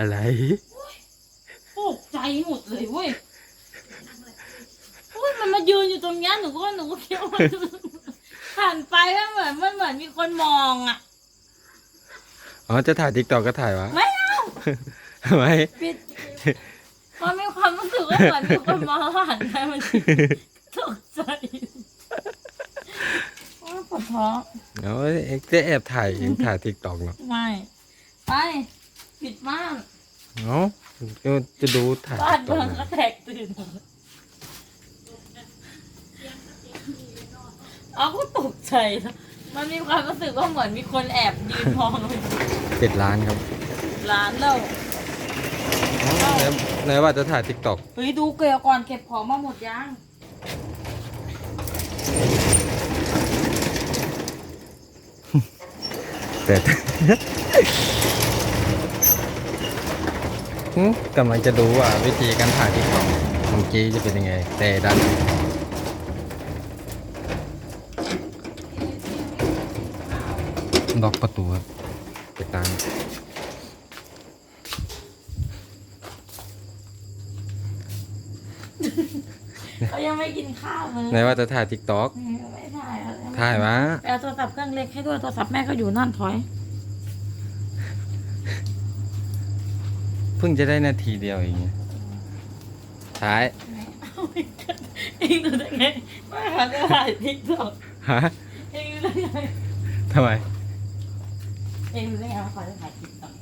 อะไร ตกใจหมดเลยเว้ยอุ้ยมันมายืนอยู่ตรงเนี้ยหนูก็หนูก็คิดว่ามันผ่านไปแล้วเหมือนมันเหมือนมีคนมองอะ อ๋อ จะถ่ายติ๊กตอกก็ถ่ายวะ ไม่เอาทำไมปิดมันมีความรู้สึกว่าเหมือนมีคนมองแล้วหันไปมันตกใจว่าปวดท้องเอาเอ็กจะแอบถ่ายเองถ่ายติ๊กตอกเนาะไม่ ไป ปิดม่านเอ้าก็จะดูถ่ายบ้าติ๊นกตอกเมืองก็แตกตื่นเอาก็ตกใจนะมันมีความรู้สึกว่าเหมือนมีคนแอบยืนมองเราอยู่ปิดร้านครับร้านเราอ๋อแล้วแล้วว่าจะถ่ายติ๊กตอกเฮ้ยดูเกลียวก่อนเก็บของมาหมดยังแต่หึ กำลังจะดูว่าวิธีการถ่ายติ๊กตอกของเจ๊จะเป็นยังไง แต่ดันล็อกประตูครับปิดร้านเขายังไม่กินข้าวเลยไหนว่าจะถ่ายติ๊กตอกไม่ถ่ายอะถ่ายวะไปเอาโทรศัพท์เครื่องเล็กให้ด้วยโทรศัพท์แม่ก็อยู่นั่นถอย เพิ่งจะได้นาทีเดียวเองถ่ายเองดูได้ไงไม่ค่ะจะถ่ายทิกตอกฮะเองดูได้ไงทำไมเองดูได้ไงว่าเขาจะถ่ายทิกตอก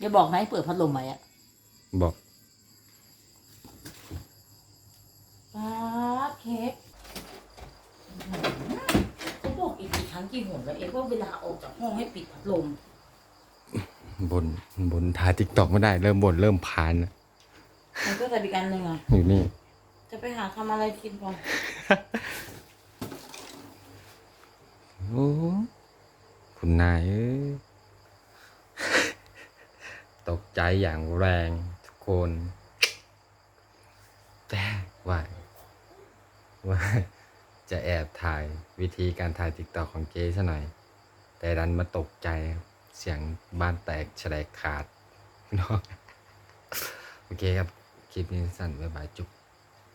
อย่าบอกนะให้เปิดพัดลมไหมอะบอก ป๊าบเค้กเขาบอก อีกกี่ครั้งกี่หนแล้วเองว่าเวลาออกจากห้องให้ปิดพัดลมบนบนถ่ายติ๊กตอกไม่ได้ เริ่มบนเริ่มพานแล้วมันก็จะมีการหนึ่งอะอยู่นี่ จะไปหาทำอะไรกินก่อนโอ้คุณนายเอ้ยตกใจอย่างแรงทุกคน แต่ว่าว่า จะแอบถ่ายวิธีการถ่ายติ๊กตอกของเจ๊ซะหน่อย แต่ดันมาตกใจเสียงบ้านแตกแฉลกขาดเนาะโอเคครับ คลิปนี้สั้นบ๊ายบายจุ๊บ